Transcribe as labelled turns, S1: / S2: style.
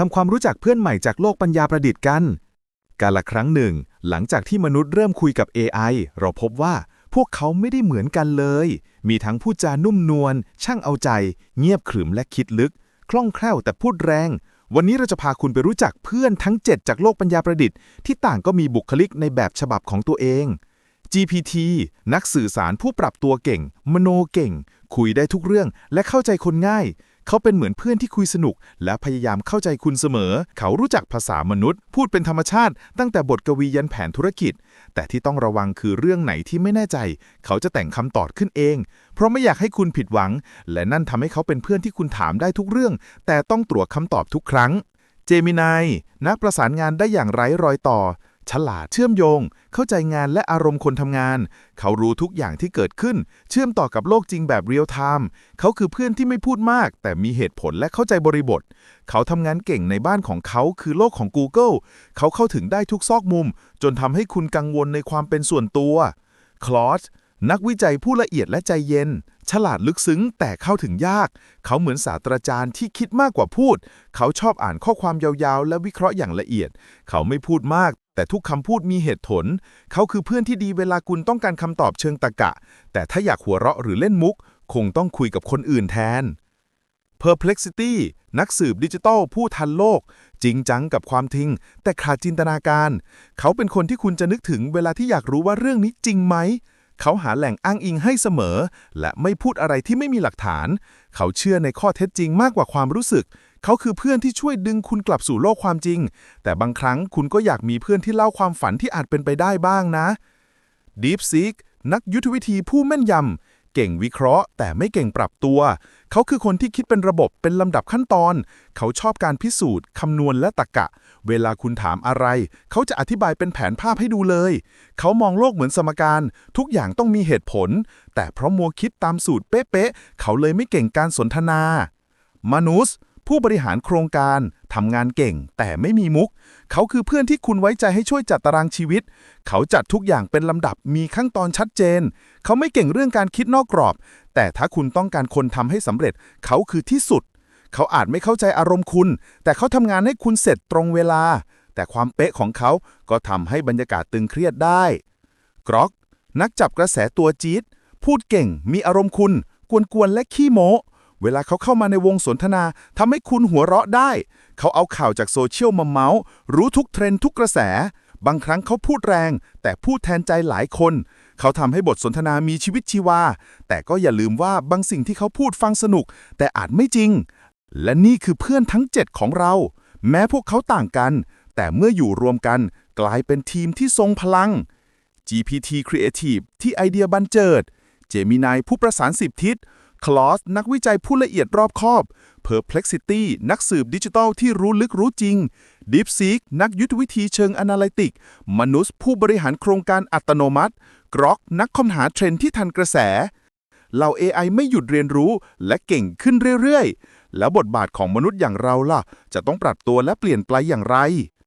S1: ทำความรู้จักเพื่อนใหม่จากโลกปัญญาประดิษฐ์กัน กาละครั้งหนึ่ง หลังจากที่มนุษย์เริ่มคุยกับ AI เราพบว่าพวกเขาไม่ได้เหมือนกันเลย มีทั้งพูดจานุ่มนวล ช่างเอาใจ เงียบขรึมและคิดลึก คล่องแคล่วแต่พูดแรง วันนี้เราจะพาคุณไปรู้จักเพื่อนทั้ง 7 จากโลกปัญญาประดิษฐ์ที่ต่างก็มีบุคลิกในแบบฉบับของตัวเอง GPT นักสื่อสารผู้ปรับตัวเก่ง มโนเก่ง คุยได้ทุกเรื่องและเข้าใจคนง่าย เขาเป็นเหมือนเพื่อนที่คุยสนุก และพยายามเข้าใจคุณเสมอ เขารู้จักภาษามนุษย์ พูดเป็นธรรมชาติ ตั้งแต่บทกวียันแผนธุรกิจ แต่ที่ต้องระวังคือเรื่องไหนที่ไม่แน่ใจ เขาจะแต่งคำตอบขึ้นเอง เพราะไม่อยากให้คุณผิดหวัง และนั่นทำให้เขาเป็นเพื่อนที่คุณถามได้ทุกเรื่อง แต่ต้องตรวจคำตอบทุกครั้ง เจมินายนักประสานงานได้อย่างไร้รอยต่อ ฉลาดเชื่อมโยง เข้าใจงานและอารมณ์คนทำงาน เขารู้ทุกอย่างที่เกิดขึ้น เชื่อมต่อกับโลกจริงแบบเรียลไทม์เขาคือเพื่อนที่ไม่พูดมาก แต่มีเหตุผลและเข้าใจบริบท เขาทำงานเก่งในบ้านของเขาคือโลกของ Google เขาเข้าถึงได้ทุกซอกมุม จนทำให้คุณกังวลในความเป็นส่วนตัวคลอสนักวิจัยผู้ละเอียดและใจเย็น ฉลาดลึกซึ้งแต่เข้าถึงยาก เขาเหมือนศาสตราจารย์ที่คิดมากกว่าพูด เขาชอบอ่านข้อความยาวๆ และวิเคราะห์อย่างละเอียด เขาไม่พูดมาก แต่ทุกคำพูดมีเหตุผล เขาคือเพื่อนที่ดีเวลาคุณต้องการคำตอบเชิงตรรกะ แต่ถ้าอยากหัวเราะหรือเล่นมุก คงต้องคุยกับคนอื่นแทน Perplexity นักสืบดิจิทัลผู้ทันโลก จริงจังกับความทิ้ง แต่ขาดจินตนาการ เขาเป็นคนที่คุณจะนึกถึงเวลาที่อยากรู้ว่าเรื่องนี้จริงไหม เขาหาแหล่งอ้างอิงให้เสมอ และไม่พูดอะไรที่ไม่มีหลักฐาน เขาเชื่อในข้อเท็จจริงมากกว่าความรู้สึก เขาคือเพื่อนที่ช่วยดึงคุณกลับสู่โลกความจริง แต่บางครั้งคุณก็อยากมีเพื่อนที่เล่าความฝันที่อาจเป็นไปได้บ้างนะ DeepSeek นักยุทธวิธีผู้แม่นยำ เก่งวิเคราะห์ แต่ไม่เก่งปรับตัว เขาคือคนที่คิดเป็นระบบเป็นลำดับขั้นตอน เขาชอบการพิสูจน์คำนวณและตรรกะ เวลาคุณถามอะไร เขาจะอธิบายเป็นแผนภาพให้ดูเลย เขามองโลกเหมือนสมการ ทุกอย่างต้องมีเหตุผล แต่เพราะมัวคิดตามสูตรเป๊ะๆ เขาเลยไม่เก่งการสนทนา มนุษย์ ผู้บริหารโครงการทำงานเก่ง แต่ไม่มีมุก เขาคือเพื่อนที่คุณไว้ใจให้ช่วยจัดตารางชีวิต เขาจัดทุกอย่างเป็นลำดับมีขั้นตอนชัดเจน เขาไม่เก่งเรื่องการคิดนอกกรอบ แต่ถ้าคุณต้องการคนทำให้สำเร็จ เขาคือที่สุด เขาอาจไม่เข้าใจอารมณ์คุณ แต่เขาทำงานให้คุณเสร็จตรงเวลา แต่ความเป๊ะของเขาก็ทำให้บรรยากาศตึงเครียดได้กรอกนักจับกระแสตัวจี๊ดพูดเก่ง มีอารมณ์คุณ กวนๆและขี้โม้ เวลาเขาเข้ามาในวงสนทนาทำให้คุณหัวเราะได้ เขาเอาข่าวจากโซเชียลมาเมาส์รู้ทุกเทรนด์ทุกกระแส บางครั้งเขาพูดแรง แต่พูดแทนใจหลายคน เขาทำให้บทสนทนามีชีวิตชีวา แต่ก็อย่าลืมว่าบางสิ่งที่เขาพูดฟังสนุก แต่อาจไม่จริง และนี่คือเพื่อนทั้ง 7 ของเรา แม้พวกเขาต่างกัน แต่เมื่ออยู่รวมกันกลายเป็นทีมที่ทรงพลัง GPT Creative ที่ไอเดียบันเจิด Gemini ผู้ประสานสิบทิศ คลอสนักวิจัยผู้ละเอียดรอบคอบ Perplexity นักสืบดิจิทัลที่รู้ลึกรู้จริง DeepSeek นักยุทธวิธีเชิง Analytic มนุษย์ผู้บริหารโครงการอัตโนมัติ Grok นักค้นหาเทรนด์ที่ทันกระแสเหล่า AI ไม่หยุดเรียนรู้และเก่งขึ้นเรื่อยๆ แล้วบทบาทของมนุษย์อย่างเราล่ะ จะต้องปรับตัวและเปลี่ยนไปอย่างไร